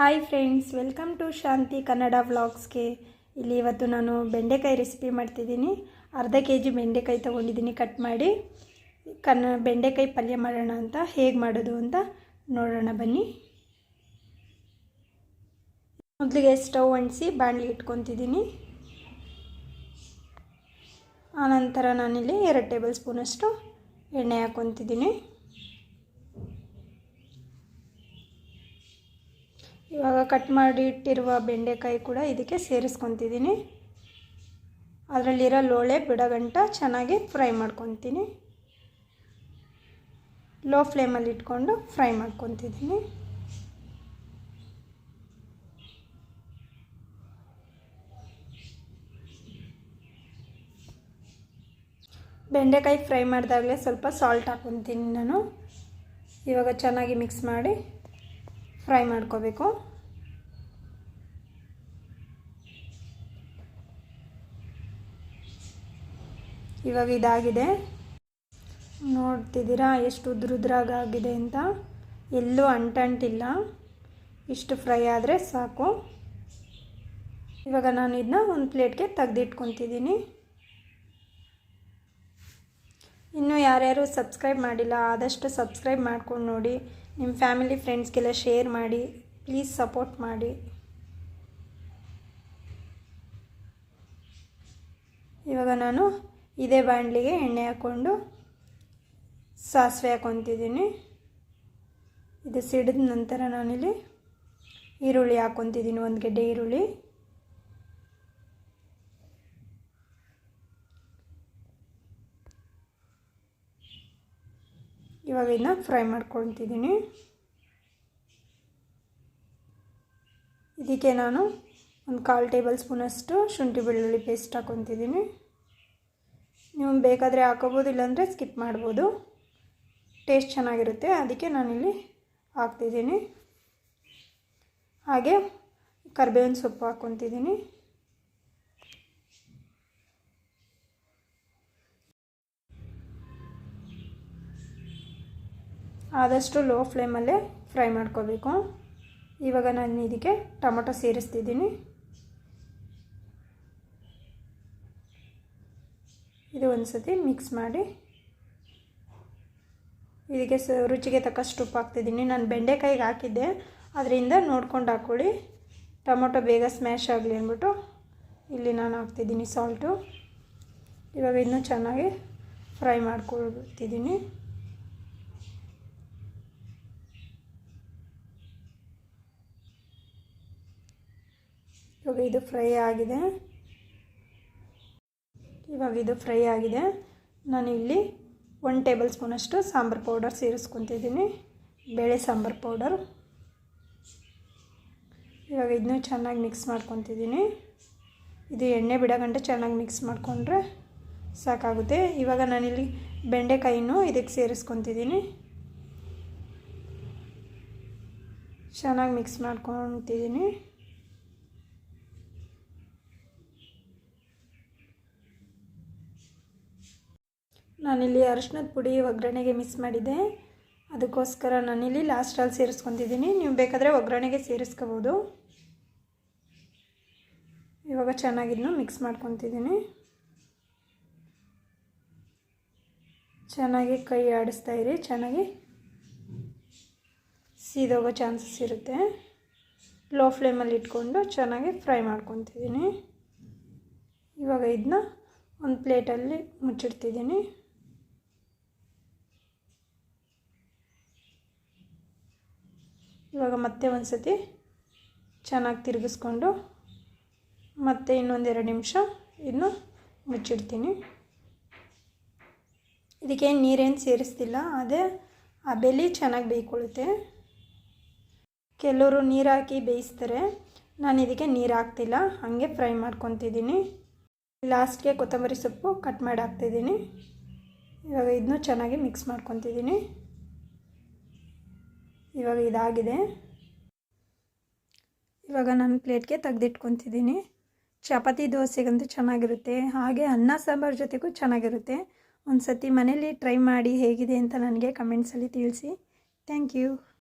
Hi friends welcome to Shanti Kannada ವ್ಲಾಗ್ಸ್ಗೆ ಇಲ್ಲಿ ಇವತ್ತು ನಾನು ಬೆಂಡೆಕಾಯಿ ರೆಸಿಪಿ ಮಾಡ್ತಿದ್ದೀನಿ. ಅರ್ಧ ಕೆ ಜಿ ಬೆಂಡೆಕಾಯಿ ತೊಗೊಂಡಿದ್ದೀನಿ ಕಟ್ ಮಾಡಿ. ಕನ್ನ ಬೆಂಡೆಕಾಯಿ ಪಲ್ಯ ಮಾಡೋಣ ಅಂತ, ಹೇಗೆ ಮಾಡೋದು ಅಂತ ನೋಡೋಣ ಬನ್ನಿ. ಮೊದಲಿಗೆ ಸ್ಟವ್ ಅಂಟಿಸಿ ಬಾಣಲಿ ಇಟ್ಕೊತಿದ್ದೀನಿ. ಆನಂತರ ನಾನಿಲ್ಲಿ ಎರಡು ಟೇಬಲ್ ಸ್ಪೂನಷ್ಟು ಎಣ್ಣೆ ಹಾಕ್ಕೊತಿದ್ದೀನಿ ಇವಾಗ ಕಟ್ ಮಾಡಿ ಇಟ್ಟಿರುವ ಬೆಂಡೆಕಾಯಿ ಕೂಡ ಇದಕ್ಕೆ ಸೇರಿಸ್ಕೊತಿದ್ದೀನಿ. ಅದರಲ್ಲಿರೋ ಲೋಳೆ, ಬಿಡಗಂಟ ಚೆನ್ನಾಗಿ ಫ್ರೈ ಮಾಡ್ಕೊತೀನಿ. ಲೋ ಫ್ಲೇಮಲ್ಲಿ ಇಟ್ಕೊಂಡು ಫ್ರೈ ಮಾಡ್ಕೊತಿದ್ದೀನಿ. ಬೆಂಡೆಕಾಯಿ ಫ್ರೈ ಮಾಡಿದಾಗಲೇ ಸ್ವಲ್ಪ ಸಾಲ್ಟ್ ಹಾಕ್ಕೊತೀನಿ ನಾನು. ಇವಾಗ ಚೆನ್ನಾಗಿ ಮಿಕ್ಸ್ ಮಾಡಿ ಫ್ರೈ ಮಾಡ್ಕೋಬೇಕು. ಇವಾಗ ಇದಾಗಿದೆ. ನೋಡ್ತಿದ್ದೀರಾ ಎಷ್ಟು ಉದ್ರುದ್ರಾಗಿದೆ ಅಂತ? ಎಲ್ಲೂ ಅಂಟಂಟಿಲ್ಲ. ಇಷ್ಟು ಫ್ರೈ ಆದರೆ ಸಾಕು. ಇವಾಗ ನಾನು ಇದನ್ನ ಒಂದು ಪ್ಲೇಟ್ಗೆ ತೆಗೆದಿಟ್ಕೊತಿದ್ದೀನಿ. ಇನ್ನೂ ಯಾರ್ಯಾರು ಸಬ್ಸ್ಕ್ರೈಬ್ ಮಾಡಿಲ್ಲ ಆದಷ್ಟು ಸಬ್ಸ್ಕ್ರೈಬ್ ಮಾಡ್ಕೊಂಡು ನೋಡಿ. ನಿಮ್ಮ ಫ್ಯಾಮಿಲಿ ಫ್ರೆಂಡ್ಸ್ಗೆಲ್ಲ ಶೇರ್ ಮಾಡಿ ಪ್ಲೀಸ್ ಸಪೋರ್ಟ್ ಮಾಡಿ. ಇವಾಗ ನಾನು ಇದೇ ಬಾಣಲಿಗೆ ಎಣ್ಣೆ ಹಾಕ್ಕೊಂಡು ಸಾಸಿವೆ ಹಾಕ್ಕೊತಿದ್ದೀನಿ ಇದು ಸಿಡಿದ ನಂತರ ನಾನಿಲ್ಲಿ ಈರುಳ್ಳಿ ಹಾಕ್ಕೊತಿದ್ದೀನಿ ಒಂದು ಗೆಡ್ಡೆ ಈರುಳ್ಳಿ. ಇವಾಗ ಇದನ್ನ ಫ್ರೈ ಮಾಡ್ಕೊತಿದ್ದೀನಿ ಇದಕ್ಕೆ ನಾನು ಒಂದು ಕಾಲು ಟೇಬಲ್ ಸ್ಪೂನಷ್ಟು ಶುಂಠಿ ಬೆಳ್ಳುಳ್ಳಿ ಪೇಸ್ಟ್ ಹಾಕ್ಕೊತಿದ್ದೀನಿ ನೀವು ಬೇಕಾದರೆ ಹಾಕೋಬೋದು, ಇಲ್ಲಾಂದರೆ ಸ್ಕಿಪ್ ಮಾಡ್ಬೋದು. ಟೇಸ್ಟ್ ಚೆನ್ನಾಗಿರುತ್ತೆ, ಅದಕ್ಕೆ ನಾನಿಲ್ಲಿ ಹಾಕ್ತಿದ್ದೀನಿ. ಹಾಗೆ ಕರಿಬೇವಿನ ಸೊಪ್ಪು ಹಾಕ್ಕೊತಿದ್ದೀನಿ ಆದಷ್ಟು ಲೋ ಫ್ಲೇಮಲ್ಲೇ ಫ್ರೈ ಮಾಡ್ಕೋಬೇಕು. ಇವಾಗ ನಾನು ಇದಕ್ಕೆ ಟೊಮೊಟೊ ಸೇರಿಸ್ತಿದ್ದೀನಿ. ಇದು ಒಂದು ಸತಿ ಮಿಕ್ಸ್ ಮಾಡಿ. ಇದಕ್ಕೆ ಸ ರುಚಿಗೆ ತಕ್ಕಷ್ಟು ಉಪ್ಪು ಹಾಕ್ತಿದ್ದೀನಿ. ನಾನು ಬೆಂಡೆಕಾಯಿಗೆ ಹಾಕಿದ್ದೆ. ಅದರಿಂದ ನೋಡ್ಕೊಂಡು ಹಾಕ್ಕೊಳ್ಳಿ ಟೊಮೊಟೊ ಬೇಗ ಸ್ಮ್ಯಾಶ್ ಆಗಲಿ ಅಂದ್ಬಿಟ್ಟು ಇಲ್ಲಿ ನಾನು ಹಾಕ್ತಿದ್ದೀನಿ ಸಾಲ್ಟು ಇವಾಗ ಇನ್ನೂ ಚೆನ್ನಾಗಿ ಫ್ರೈ ಮಾಡ್ಕೊಳ್ತಿದ್ದೀನಿ. ಇವಾಗ ಇದು ಫ್ರೈ ಆಗಿದೆ. ಇವಾಗ ಇದು ಫ್ರೈ ಆಗಿದೆ. ನಾನು ಇಲ್ಲಿ ಒನ್ ಟೇಬಲ್ ಸ್ಪೂನಷ್ಟು ಸಾಂಬಾರು ಪೌಡರ್ ಸೇರಿಸ್ಕೊತಿದ್ದೀನಿ. ಬೇಳೆ ಸಾಂಬಾರು ಪೌಡರ್. ಇವಾಗ ಇದನ್ನು ಚೆನ್ನಾಗಿ ಮಿಕ್ಸ್ ಮಾಡ್ಕೊತಿದ್ದೀನಿ. ಇದು ಎಣ್ಣೆ ಬಿಡೋ ಗಂಟೆ ಚೆನ್ನಾಗಿ ಮಿಕ್ಸ್ ಮಾಡಿಕೊಂಡ್ರೆ ಸಾಕಾಗುತ್ತೆ. ಇವಾಗ ನಾನಿಲ್ಲಿ ಬೆಂಡೆಕಾಯಿನೂ ಇದಕ್ಕೆ ಸೇರಿಸ್ಕೊತಿದ್ದೀನಿ. ಚೆನ್ನಾಗಿ ಮಿಕ್ಸ್ ಮಾಡ್ಕೊತಿದ್ದೀನಿ. ನಾನಿಲ್ಲಿ ಅರಿಶಿನದ ಪುಡಿ ಒಗ್ಗರಣೆಗೆ ಮಿಸ್ ಮಾಡಿದ್ದೆ. ಅದಕ್ಕೋಸ್ಕರ ನಾನಿಲ್ಲಿ ಲಾಸ್ಟಲ್ಲಿ ಸೇರಿಸ್ಕೊತಿದ್ದೀನಿ ನೀವು ಬೇಕಾದರೆ ಒಗ್ಗರಣೆಗೆ ಸೇರಿಸ್ಕೋಬೋದು. ಇವಾಗ ಚೆನ್ನಾಗಿದ್ನು ಮಿಕ್ಸ್ ಮಾಡ್ಕೊತಿದ್ದೀನಿ. ಚೆನ್ನಾಗಿ ಕೈ ಆಡಿಸ್ತಾ ಇರಿ. ಚೆನ್ನಾಗಿ ಸೀದೋಗೋ ಚಾನ್ಸಸ್ ಇರುತ್ತೆ. ಲೋ ಫ್ಲೇಮಲ್ಲಿ ಇಟ್ಕೊಂಡು ಚೆನ್ನಾಗಿ ಫ್ರೈ ಮಾಡ್ಕೊತಿದ್ದೀನಿ. ಇವಾಗ ಇದನ್ನ ಒಂದು ಪ್ಲೇಟಲ್ಲಿ ಮುಚ್ಚಿಡ್ತಿದ್ದೀನಿ. ಇವಾಗ ಮತ್ತೆ ಒಂದು ಸತಿ ಚೆನ್ನಾಗಿ ತಿರುಗಿಸ್ಕೊಂಡು ಮತ್ತೆ ಇನ್ನೊಂದೆರಡು ನಿಮಿಷ ಇನ್ನು ಮುಚ್ಚಿಡ್ತೀನಿ. ಇದಕ್ಕೇನು ನೀರೇನು ಸೇರಿಸ್ತಿಲ್ಲ, ಅದೇ ಆ ಬೆಲೆ ಚೆನ್ನಾಗಿ ಬೇಯ್ಕೊಳ್ಳುತ್ತೆ. ಕೆಲವರು ನೀರು ಹಾಕಿ ಬೇಯಿಸ್ತಾರೆ, ನಾನು ಇದಕ್ಕೆ ನೀರು ಹಾಕ್ತಿಲ್ಲ, ಹಾಗೆ ಫ್ರೈ ಮಾಡ್ಕೊತಿದ್ದೀನಿ. ಲಾಸ್ಟ್ಗೆ ಕೊತ್ತಂಬರಿ ಸೊಪ್ಪು ಕಟ್ ಮಾಡಿ ಹಾಕ್ತಿದ್ದೀನಿ. ಇವಾಗ ಇದನ್ನೂ ಚೆನ್ನಾಗಿ ಮಿಕ್ಸ್ ಮಾಡ್ಕೊತಿದ್ದೀನಿ. ಇವಾಗ ಇದಾಗಿದೆ. ಇವಾಗ ನಾನು ಪ್ಲೇಟ್ಗೆ ತೆಗೆದಿಟ್ಕೊತಿದ್ದೀನಿ. ಚಪಾತಿ ದೋಸೆಗಂತೂ ಚೆನ್ನಾಗಿರುತ್ತೆ. ಹಾಗೆ ಅನ್ನ ಸಾಂಬಾರು ಜೊತೆಗೂ ಚೆನ್ನಾಗಿರುತ್ತೆ. ಒಂದು ಸತಿ ಮನೇಲಿ ಟ್ರೈ ಮಾಡಿ ಹೇಗಿದೆ ಅಂತ ನನಗೆ ಕಮೆಂಟ್ಸಲ್ಲಿ ತಿಳಿಸಿ. Thank you.